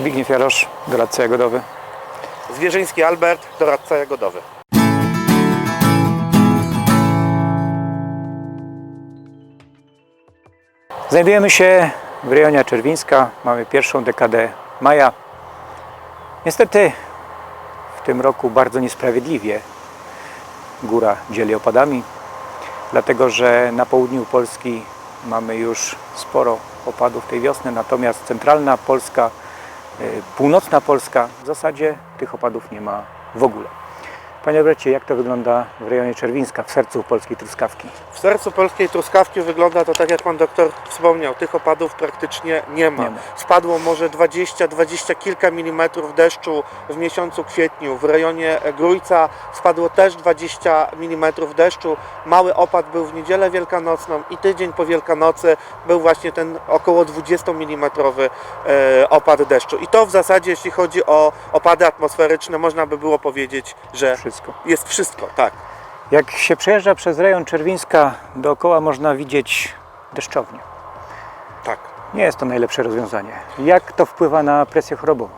Zbigniew Jarosz, doradca jagodowy. Zwierzyński Albert, doradca jagodowy. Znajdujemy się w rejonie Czerwińska. Mamy pierwszą dekadę maja. Niestety w tym roku bardzo niesprawiedliwie góra dzieli opadami, dlatego że na południu Polski mamy już sporo opadów tej wiosny, natomiast centralna Polska, północna Polska w zasadzie tych opadów nie ma w ogóle. Panie Albercie, jak to wygląda w rejonie Czerwińska, w sercu polskiej truskawki? W sercu polskiej truskawki wygląda to tak, jak pan doktor wspomniał. Tych opadów praktycznie nie ma. Nie ma. Spadło może 20, 20 kilka milimetrów deszczu w miesiącu kwietniu. W rejonie Grójca spadło też 20 milimetrów deszczu. Mały opad był w niedzielę wielkanocną i tydzień po Wielkanocy był właśnie ten około 20 milimetrowy e, opad deszczu. I to w zasadzie, jeśli chodzi o opady atmosferyczne, można by było powiedzieć, że Wszystko. jest wszystko, tak. Jak się przejeżdża przez rejon Czerwińska, dookoła można widzieć deszczownię. Tak. Nie jest to najlepsze rozwiązanie. Jak to wpływa na presję chorobową?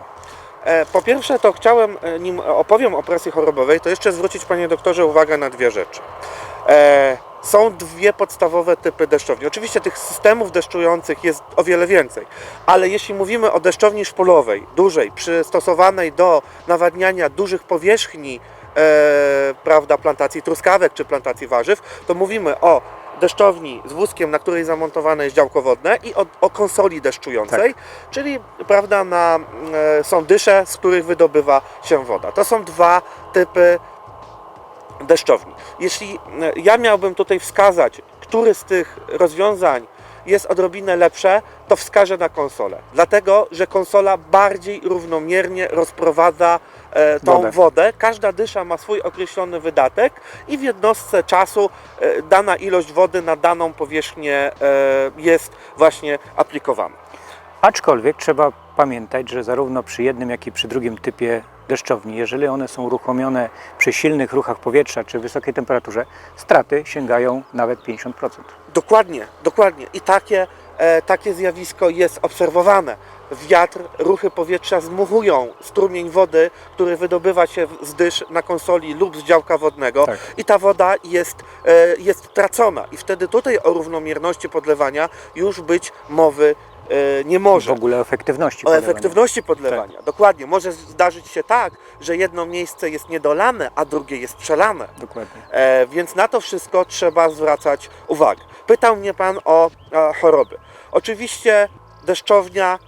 E, Po pierwsze, to chciałem, e, nim opowiem o presji chorobowej, to jeszcze zwrócić Panie doktorze uwagę na dwie rzeczy. E, Są dwie podstawowe typy deszczowni. Oczywiście tych systemów deszczujących jest o wiele więcej, ale jeśli mówimy o deszczowni szpulowej, dużej, przystosowanej do nawadniania dużych powierzchni, e, prawda, plantacji truskawek czy plantacji warzyw, to mówimy o deszczowni z wózkiem, na której zamontowane jest działko wodne i o, o konsoli deszczującej, czyli prawda, na, e, są dysze, z których wydobywa się woda. To są dwa typy deszczowni. Jeśli e, ja miałbym tutaj wskazać, który z tych rozwiązań jest odrobinę lepsze, to wskażę na konsolę. Dlatego, że konsola bardziej równomiernie rozprowadza tą Wodę. wodę. Każda dysza ma swój określony wydatek i w jednostce czasu e, dana ilość wody na daną powierzchnię e, jest właśnie aplikowana. Aczkolwiek trzeba pamiętać, że zarówno przy jednym, jak i przy drugim typie deszczowni, jeżeli one są uruchomione przy silnych ruchach powietrza czy wysokiej temperaturze, straty sięgają nawet 50%. Dokładnie, dokładnie. I takie, e, takie zjawisko jest obserwowane. Wiatr, ruchy powietrza zmuchują strumień wody, który wydobywa się z dysz na konsoli lub z działka wodnego Tak. i ta woda jest, e, jest tracona. I wtedy tutaj o równomierności podlewania już być mowy e, nie W może. ogóle o efektywności. O podlewania. efektywności podlewania. Dokładnie. Może zdarzyć się tak, że jedno miejsce jest niedolane, a drugie jest przelane. Dokładnie. E, więc na to wszystko trzeba zwracać uwagę. Pytał mnie Pan o e, choroby. Oczywiście deszczownia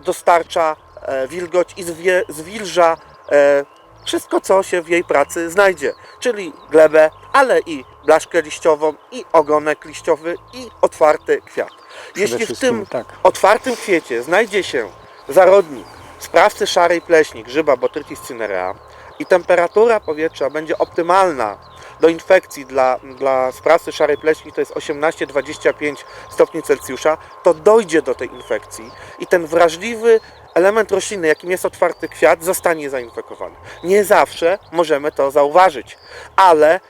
dostarcza e, wilgoć i zwilża e, wszystko, co się w jej pracy znajdzie, czyli glebę, ale i blaszkę liściową, i ogonek liściowy, i otwarty kwiat. Jeśli w tym tak. otwartym kwiecie znajdzie się zarodnik sprawcy szarej pleśni, grzyba Botrytis cinerea i temperatura powietrza będzie optymalna do infekcji dla, dla sprawcy szarej pleśni, to jest 18-25 stopni Celsjusza, to dojdzie do tej infekcji i ten wrażliwy element rośliny, jakim jest otwarty kwiat, zostanie zainfekowany. Nie zawsze możemy to zauważyć, ale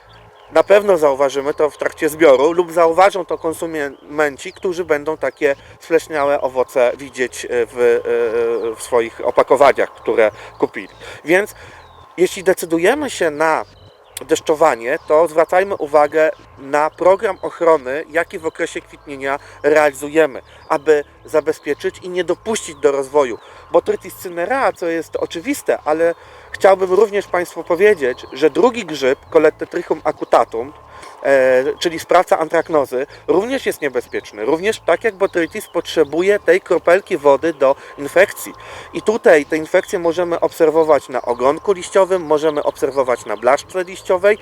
na pewno zauważymy to w trakcie zbioru lub zauważą to konsumenci, którzy będą takie spleśniałe owoce widzieć e, w, e, w swoich opakowaniach, które kupili. Więc jeśli decydujemy się na deszczowanie, to zwracajmy uwagę na program ochrony, jaki w okresie kwitnienia realizujemy, aby zabezpieczyć i nie dopuścić do rozwoju. Botrytis cinerea, co jest oczywiste, ale chciałbym również Państwu powiedzieć, że drugi grzyb, Coletetrichum acutatum, e, czyli sprawca antraknozy, również jest niebezpieczny. Również tak jak Botrytis potrzebuje tej kropelki wody do infekcji. I tutaj te infekcje możemy obserwować na ogonku liściowym, możemy obserwować na blaszce liściowej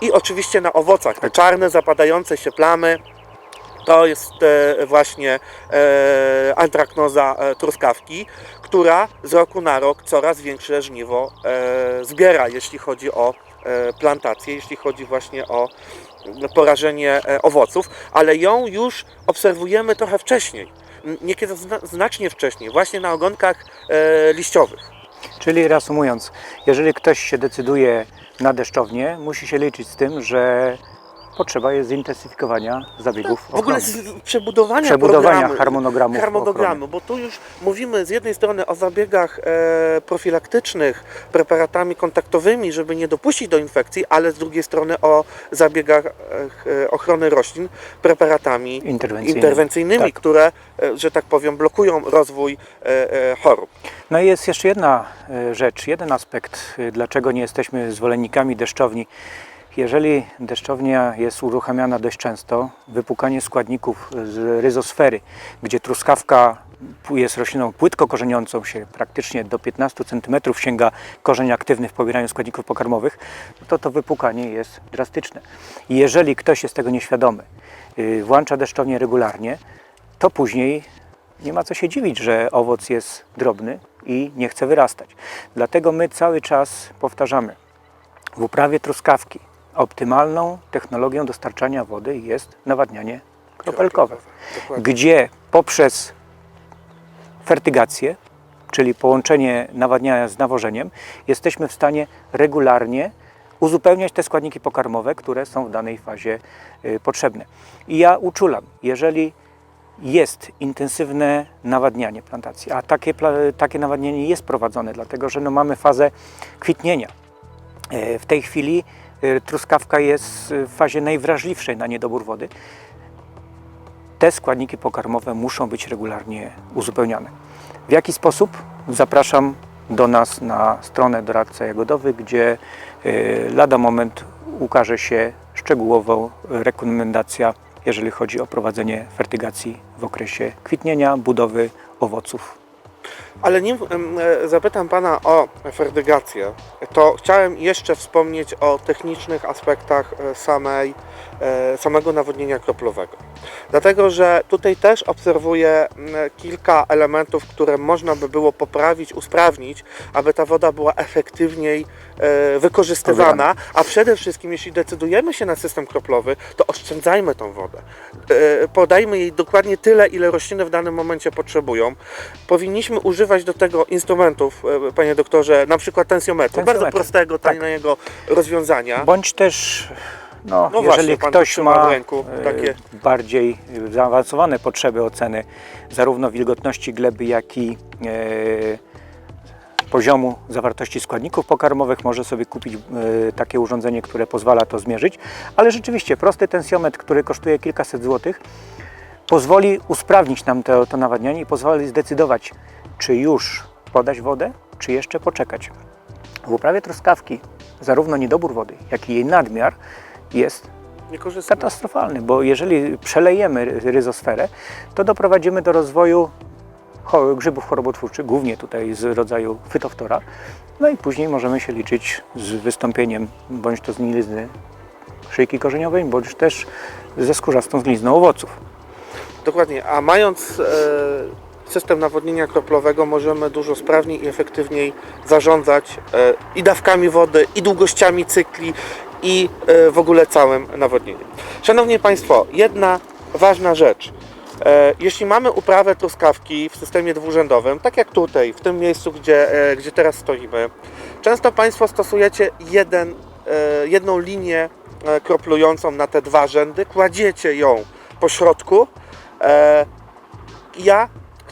i oczywiście na owocach. Te czarne, zapadające się plamy, to jest e, właśnie e, antraknoza e, truskawki, która z roku na rok coraz większe żniwo zbiera, jeśli chodzi o plantację, jeśli chodzi właśnie o porażenie e, owoców, ale ją już obserwujemy trochę wcześniej, niekiedy zna, znacznie wcześniej, właśnie na ogonkach liściowych. Czyli reasumując, jeżeli ktoś się decyduje na deszczownię, musi się liczyć z tym, że potrzeba jest zintensyfikowania zabiegów W ogóle przebudowania, Przebudowania harmonogramu harmonogramu, bo tu już mówimy z jednej strony o zabiegach e, profilaktycznych, preparatami kontaktowymi, żeby nie dopuścić do infekcji, ale z drugiej strony o zabiegach e, e, ochrony roślin preparatami Interwencyjnymi. interwencyjnymi, Tak. które, e, że tak powiem, blokują rozwój e, e, chorób. No i jest jeszcze jedna e, rzecz, jeden aspekt, e, dlaczego nie jesteśmy zwolennikami deszczowni. Jeżeli deszczownia jest uruchamiana dość często, wypukanie składników z ryzosfery, gdzie truskawka jest rośliną płytko korzeniącą się, praktycznie do 15 cm sięga korzeń aktywny w pobieraniu składników pokarmowych, to to wypukanie jest drastyczne. Jeżeli ktoś jest tego nieświadomy, y, włącza deszczownię regularnie, to później nie ma co się dziwić, że owoc jest drobny i nie chce wyrastać. Dlatego my cały czas powtarzamy, w uprawie truskawki optymalną technologią dostarczania wody jest nawadnianie kropelkowe, gdzie poprzez fertygację, czyli połączenie nawadniania z nawożeniem, jesteśmy w stanie regularnie uzupełniać te składniki pokarmowe, które są w danej fazie y, potrzebne. I ja uczulam, jeżeli jest intensywne nawadnianie plantacji, a takie, takie nawadnianie jest prowadzone, dlatego że no mamy fazę kwitnienia. E, W tej chwili truskawka jest w fazie najwrażliwszej na niedobór wody. Te składniki pokarmowe muszą być regularnie uzupełniane. W jaki sposób? Zapraszam do nas na stronę Doradca Jagodowy, gdzie e, lada moment ukaże się szczegółowo rekomendacja, jeżeli chodzi o prowadzenie fertygacji w okresie kwitnienia, budowy owoców Ale nim e, zapytam Pana o ferdygację, to chciałem jeszcze wspomnieć o technicznych aspektach e, samej, samego nawodnienia kroplowego. Dlatego, że tutaj też obserwuję m, kilka elementów, które można by było poprawić, usprawnić, aby ta woda była efektywniej e, wykorzystywana, a przede wszystkim, jeśli decydujemy się na system kroplowy, to oszczędzajmy tą wodę. E, Podajmy jej dokładnie tyle, ile rośliny w danym momencie potrzebują. Powinniśmy używać do tego instrumentów, e, panie doktorze, na przykład tensjometru, bardzo Tensjometr, prostego, tak. taniego rozwiązania. Bądź też, no, No jeżeli właśnie, ktoś ma e, takie- bardziej zaawansowane potrzeby oceny zarówno wilgotności gleby, jak i e, poziomu zawartości składników pokarmowych, może sobie kupić e, takie urządzenie, które pozwala to zmierzyć. Ale rzeczywiście prosty tensjometr, który kosztuje kilkaset złotych, pozwoli usprawnić nam to, to nawadnianie i pozwoli zdecydować, czy już podać wodę, czy jeszcze poczekać. W uprawie truskawki zarówno niedobór wody, jak i jej nadmiar jest katastrofalny, bo jeżeli przelejemy ry- ryzosferę, to doprowadzimy do rozwoju grzybów chorobotwórczych, głównie tutaj z rodzaju fytoftora, no i później możemy się liczyć z wystąpieniem bądź to zgnilizny szyjki korzeniowej, bądź też ze skórzastą zgnilizną owoców. Dokładnie, a mając e, system nawodnienia kroplowego możemy dużo sprawniej i efektywniej zarządzać e, i dawkami wody, i długościami cykli, i e, w ogóle całym nawodnieniem. Szanowni Państwo, jedna ważna rzecz. E, Jeśli mamy uprawę truskawki w systemie dwurzędowym, tak jak tutaj, w tym miejscu, gdzie, e, gdzie teraz stoimy, często Państwo stosujecie jeden, jedną linię kroplującą na te dwa rzędy, kładziecie ją po środku. Ja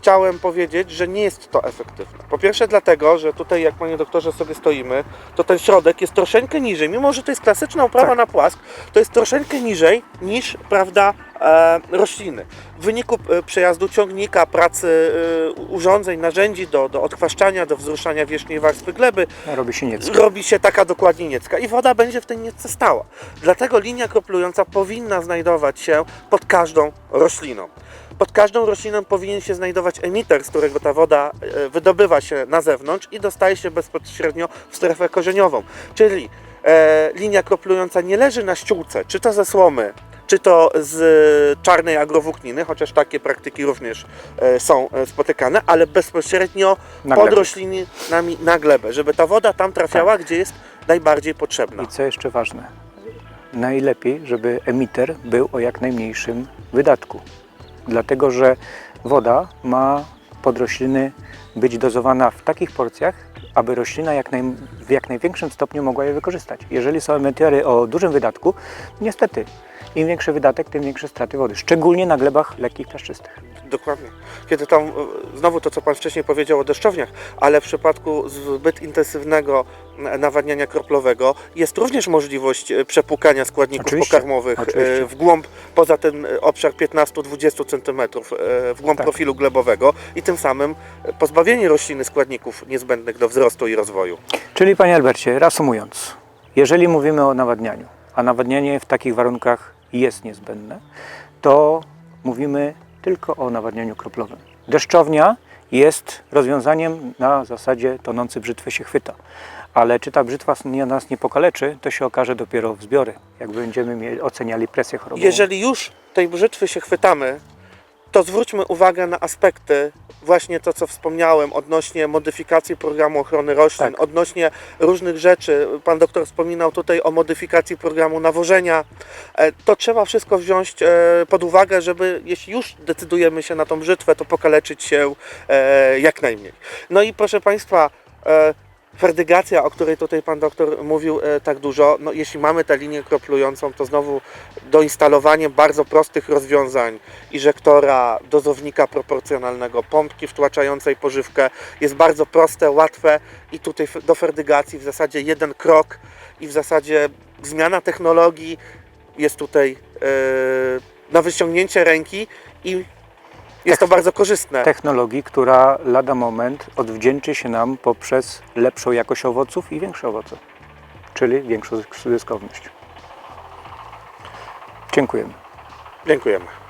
chciałem powiedzieć, że nie jest to efektywne. Po pierwsze dlatego, że tutaj jak panie doktorze sobie stoimy, to ten środek jest troszeczkę niżej, mimo że to jest klasyczna uprawa Tak. na płask, to jest troszeczkę niżej niż, prawda, e, rośliny. W wyniku e, przejazdu ciągnika, pracy e, urządzeń, narzędzi do, do odkwaszczania, do wzruszania wierzchniej warstwy gleby, Robi się nieco. robi się taka dokładnie niecka i woda będzie w tej niecce stała. Dlatego linia kroplująca powinna znajdować się pod każdą rośliną. Pod każdą rośliną powinien się znajdować emiter, z którego ta woda e, wydobywa się na zewnątrz i dostaje się bezpośrednio w strefę korzeniową. Czyli e, linia kroplująca nie leży na ściółce, czy to ze słomy, czy to z czarnej agrowłókniny, chociaż takie praktyki również e, są e, spotykane, ale bezpośrednio Na pod roślinami na glebę, żeby ta woda tam trafiała, gdzie jest najbardziej potrzebna. I co jeszcze ważne, najlepiej, żeby emiter był o jak najmniejszym wydatku. Dlatego, że woda ma pod rośliny być dozowana w takich porcjach, aby roślina jak naj, w jak największym stopniu mogła je wykorzystać. Jeżeli są emitery o dużym wydatku, niestety im większy wydatek, tym większe straty wody, szczególnie na glebach lekkich, piaszczystych. Dokładnie. Kiedy tam, e, znowu to, co Pan wcześniej powiedział o deszczowniach, ale w przypadku zbyt intensywnego n- nawadniania kroplowego jest również możliwość e, przepłukania składników Oczywiście, pokarmowych e, oczywiście. w głąb, poza ten e, obszar 15-20 cm, e, w głąb Tak. profilu glebowego i tym samym e, pozbawienie rośliny składników niezbędnych do wzrostu i rozwoju. Czyli Panie Albercie, reasumując, jeżeli mówimy o nawadnianiu, a nawadnianie w takich warunkach jest niezbędne, to mówimy tylko o nawadnianiu kroplowym. Deszczownia jest rozwiązaniem na zasadzie tonący brzytwy się chwyta. Ale czy ta brzytwa nas nie pokaleczy, to się okaże dopiero w zbiory, jak będziemy oceniali presję chorobową. Jeżeli już tej brzytwy się chwytamy, to zwróćmy uwagę na aspekty, właśnie to, co wspomniałem, odnośnie modyfikacji programu ochrony roślin, Tak. odnośnie różnych rzeczy. Pan doktor wspominał tutaj o modyfikacji programu nawożenia. E, To trzeba wszystko wziąć e, pod uwagę, żeby jeśli już decydujemy się na tą brzytwę, to pokaleczyć się e, jak najmniej. No i proszę Państwa, ferdygacja, o której tutaj Pan doktor mówił e, tak dużo, no jeśli mamy tę linię kroplującą, to znowu doinstalowanie bardzo prostych rozwiązań, inżektora, dozownika proporcjonalnego, pompki wtłaczającej pożywkę jest bardzo proste, łatwe i tutaj do ferdygacji w zasadzie jeden krok i w zasadzie zmiana technologii jest tutaj e, na wyciągnięcie ręki i jest to bardzo korzystne. technologii, która lada moment odwdzięczy się nam poprzez lepszą jakość owoców i większe owoce, czyli większą zysk- zyskowność. Dziękujemy. Dziękujemy.